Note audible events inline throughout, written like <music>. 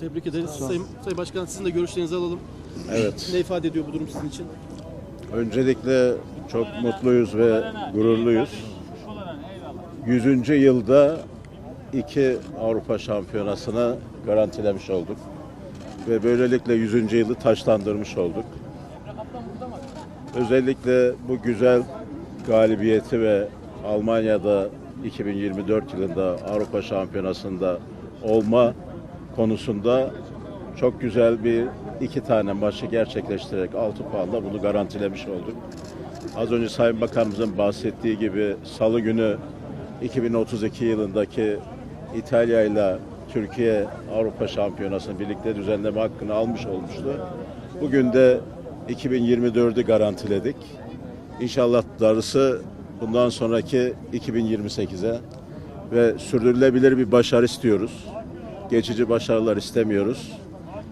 Tebrik ederiz. Sayın, Sayın Başkan sizin de görüşlerinizi alalım. Evet. Ne ifade ediyor bu durum sizin için? Öncelikle çok mutluyuz ve gururluyuz. 100. yılda iki Avrupa Şampiyonası'nı garantilemiş olduk. Ve böylelikle 100. yılı taşlandırmış olduk. Özellikle bu güzel galibiyeti ve Almanya'da 2024 yılında Avrupa Şampiyonası'nda olma konusunda çok güzel bir iki tane maçı gerçekleştirerek 6 puanla bunu garantilemiş olduk. Az önce Sayın Bakanımızın bahsettiği gibi Salı günü 2032 yılındaki İtalya ile Türkiye Avrupa Şampiyonası'nı birlikte düzenleme hakkını almış olmuştu. Bugün de 2024'ü garantiledik. İnşallah darısı bundan sonraki 2028'e ve sürdürülebilir bir başarı istiyoruz. Geçici başarılar istemiyoruz.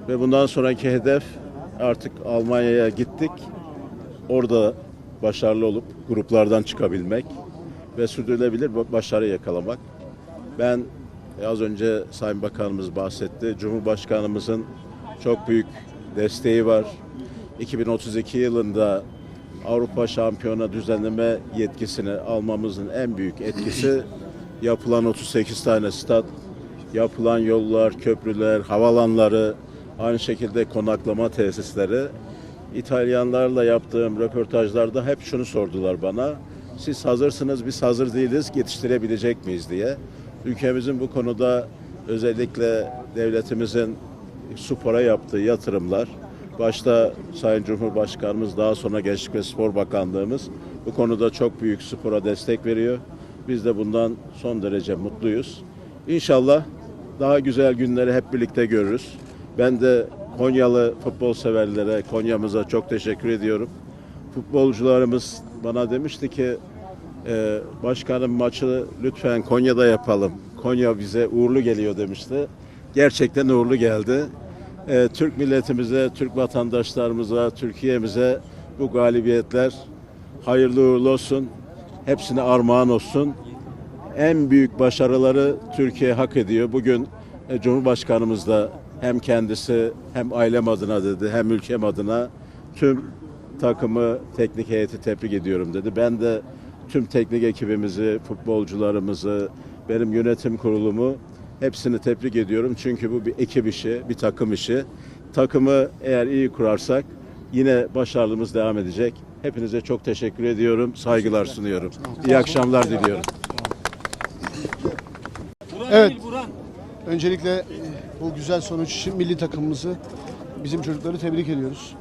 Ve bundan sonraki hedef artık Almanya'ya gittik. Orada başarılı olup gruplardan çıkabilmek ve sürdürülebilir ba- başarı yakalamak. Ben e, az önce Sayın Bakanımız bahsetti. Cumhurbaşkanımızın çok büyük desteği var. 2032 yılında Avrupa Şampiyona düzenleme yetkisini almamızın en büyük etkisi yapılan 38 tane stat, yapılan yollar, köprüler, havalanları, aynı şekilde konaklama tesisleri. İtalyanlarla yaptığım röportajlarda hep şunu sordular bana. Siz hazırsınız, biz hazır değiliz, yetiştirebilecek miyiz diye. Ülkemizin bu konuda özellikle devletimizin spora yaptığı yatırımlar, başta Sayın Cumhurbaşkanımız, daha sonra Gençlik ve Spor Bakanlığımız bu konuda çok büyük spora destek veriyor. Biz de bundan son derece mutluyuz. İnşallah daha güzel günleri hep birlikte görürüz. Ben de Konyalı futbol severlere, Konya'mıza çok teşekkür ediyorum. Futbolcularımız bana demişti ki e, başkanım maçı lütfen Konya'da yapalım. Konya bize uğurlu geliyor demişti. Gerçekten uğurlu geldi. E, Türk milletimize, Türk vatandaşlarımıza, Türkiye'mize bu galibiyetler hayırlı uğurlu olsun. Hepsine armağan olsun. En büyük başarıları Türkiye hak ediyor. Bugün e, Cumhurbaşkanımız da hem kendisi hem ailem adına dedi hem ülkem adına tüm takımı, teknik heyeti tebrik ediyorum dedi. Ben de tüm teknik ekibimizi, futbolcularımızı, benim yönetim kurulumu hepsini tebrik ediyorum. Çünkü bu bir ekip işi, bir takım işi. Takımı eğer iyi kurarsak yine başarılımız devam edecek. Hepinize çok teşekkür ediyorum. Saygılar sunuyorum. İyi akşamlar diliyorum. Evet. Öncelikle e, bu güzel sonuç için milli takımımızı, bizim çocukları tebrik ediyoruz.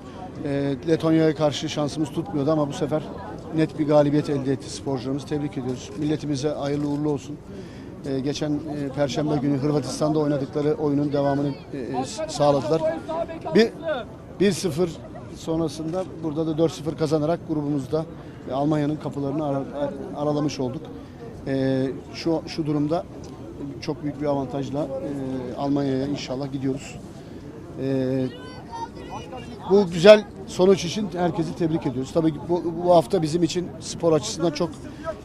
E, Letonya'ya karşı şansımız tutmuyordu ama bu sefer net bir galibiyet elde etti sporcularımız. Tebrik ediyoruz. Milletimize hayırlı uğurlu olsun. E, geçen e, Perşembe günü Hırvatistan'da oynadıkları oyunun devamını e, sağladılar. Bir 1-0 sonrasında burada da 4-0 kazanarak grubumuzda Almanya'nın kapılarını ara- aralamış olduk. E, şu şu durumda çok büyük bir avantajla e, Almanya'ya inşallah gidiyoruz. E, bu güzel sonuç için herkesi tebrik ediyoruz. Tabii bu, bu hafta bizim için spor açısından çok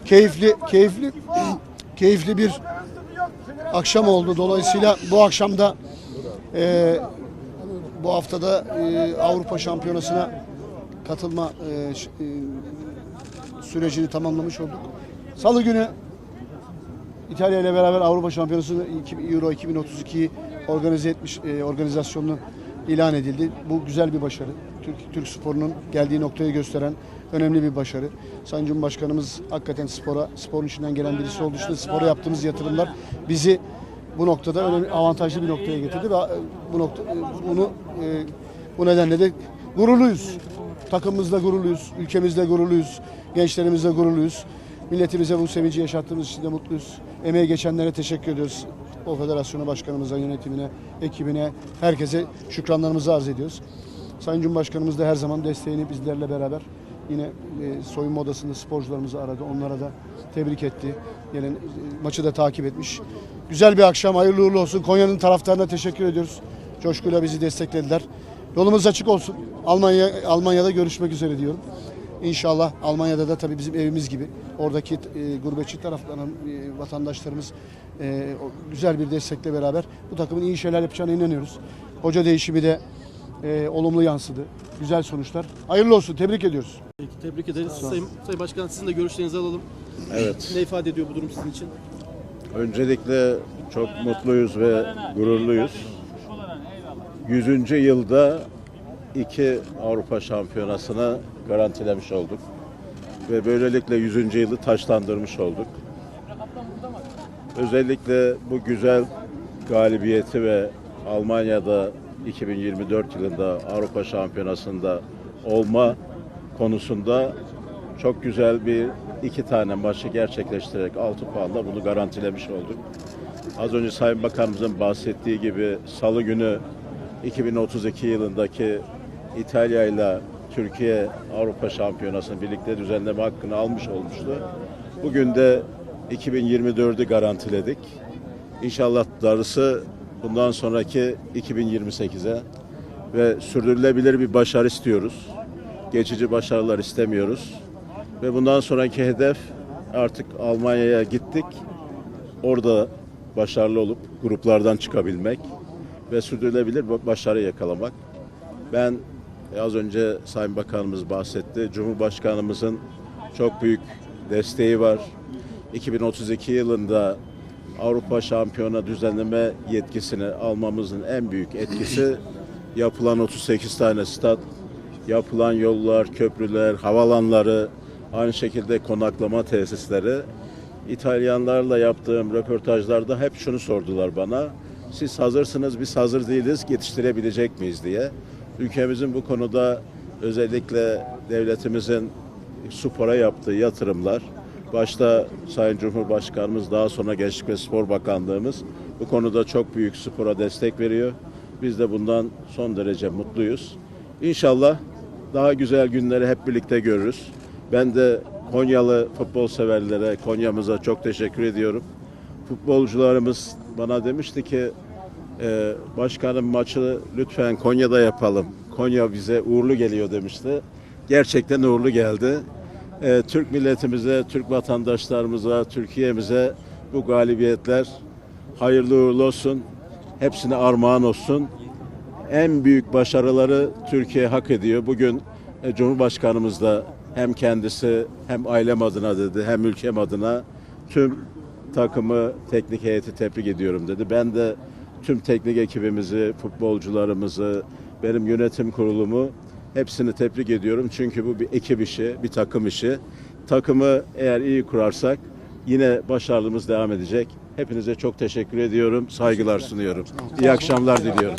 keyifli keyifli <clears throat> keyifli bir akşam oldu. Dolayısıyla bu akşamda e, bu haftada e, Avrupa Şampiyonası'na katılma e, e, sürecini tamamlamış olduk. Salı günü İtalya ile beraber Avrupa Şampiyonası'nı iki- Euro 2032'yi organize etmiş e, organizasyonunu ilan edildi. Bu güzel bir başarı. Türk Türk sporunun geldiği noktayı gösteren önemli bir başarı. Sayın Cumhurbaşkanımız hakikaten spora, sporun içinden gelen birisi olduğu için spora yaptığımız yatırımlar bizi bu noktada önemli avantajlı bir noktaya getirdi ve e, bu nokta e, bunu e, bu nedenle de gururluyuz. Takımımızla gururluyuz, ülkemizle gururluyuz, gençlerimizle gururluyuz. Milletimize bu sevinci yaşattığımız için de mutluyuz. Emeği geçenlere teşekkür ediyoruz. O federasyonu başkanımıza, yönetimine, ekibine, herkese şükranlarımızı arz ediyoruz. Sayın Cumhurbaşkanımız da her zaman desteğini bizlerle beraber yine e, soyunma odasında sporcularımızı aradı. Onlara da tebrik etti. Gelen maçı da takip etmiş. Güzel bir akşam. Hayırlı uğurlu olsun. Konya'nın taraftarına teşekkür ediyoruz. Coşkuyla bizi desteklediler. Yolumuz açık olsun. Almanya Almanya'da görüşmek üzere diyorum. İnşallah Almanya'da da tabii bizim evimiz gibi oradaki e, gurbetçi tarafların e, vatandaşlarımız e, o güzel bir destekle beraber bu takımın iyi şeyler yapacağına inanıyoruz. Hoca değişimi de e, olumlu yansıdı. Güzel sonuçlar. Hayırlı olsun. Tebrik ediyoruz. Peki, tebrik ederiz. Sayın, Sayın Başkan sizin de görüşlerinizi alalım. Evet. Ne ifade ediyor bu durum sizin için? Öncelikle çok mutluyuz ve gururluyuz. 100. yılda iki Avrupa Şampiyonası'na garantilemiş olduk. Ve böylelikle 100. yılı taşlandırmış olduk. Özellikle bu güzel galibiyeti ve Almanya'da 2024 yılında Avrupa Şampiyonası'nda olma konusunda çok güzel bir iki tane maçı gerçekleştirerek 6 puanla bunu garantilemiş olduk. Az önce Sayın Bakanımızın bahsettiği gibi Salı günü 2032 yılındaki İtalya ile Türkiye Avrupa Şampiyonası'nı birlikte düzenleme hakkını almış olmuştu. Bugün de 2024'ü garantiledik. İnşallah darısı bundan sonraki 2028'e ve sürdürülebilir bir başarı istiyoruz. Geçici başarılar istemiyoruz. Ve bundan sonraki hedef artık Almanya'ya gittik. Orada başarılı olup gruplardan çıkabilmek ve sürdürülebilir başarı yakalamak. Ben e, az önce Sayın Bakanımız bahsetti. Cumhurbaşkanımızın çok büyük desteği var. 2032 yılında Avrupa Şampiyona düzenleme yetkisini almamızın en büyük etkisi <laughs> yapılan 38 tane stat, yapılan yollar, köprüler, havalanları, aynı şekilde konaklama tesisleri. İtalyanlarla yaptığım röportajlarda hep şunu sordular bana. Siz hazırsınız, biz hazır değiliz, yetiştirebilecek miyiz diye. Ülkemizin bu konuda özellikle devletimizin spora yaptığı yatırımlar, başta Sayın Cumhurbaşkanımız, daha sonra Gençlik ve Spor Bakanlığımız bu konuda çok büyük spora destek veriyor. Biz de bundan son derece mutluyuz. İnşallah daha güzel günleri hep birlikte görürüz. Ben de Konyalı futbol severlere, Konya'mıza çok teşekkür ediyorum. Futbolcularımız bana demişti ki e, başkanım maçı lütfen Konya'da yapalım. Konya bize uğurlu geliyor demişti. Gerçekten uğurlu geldi. E, Türk milletimize, Türk vatandaşlarımıza, Türkiye'mize bu galibiyetler hayırlı uğurlu olsun. Hepsine armağan olsun. En büyük başarıları Türkiye hak ediyor. Bugün e, Cumhurbaşkanımız da hem kendisi hem ailem adına dedi hem ülkem adına tüm takımı, teknik heyeti tebrik ediyorum dedi. Ben de tüm teknik ekibimizi, futbolcularımızı, benim yönetim kurulumu hepsini tebrik ediyorum. Çünkü bu bir ekip işi, bir takım işi. Takımı eğer iyi kurarsak yine başarılımız devam edecek. Hepinize çok teşekkür ediyorum. Saygılar sunuyorum. İyi akşamlar diliyorum.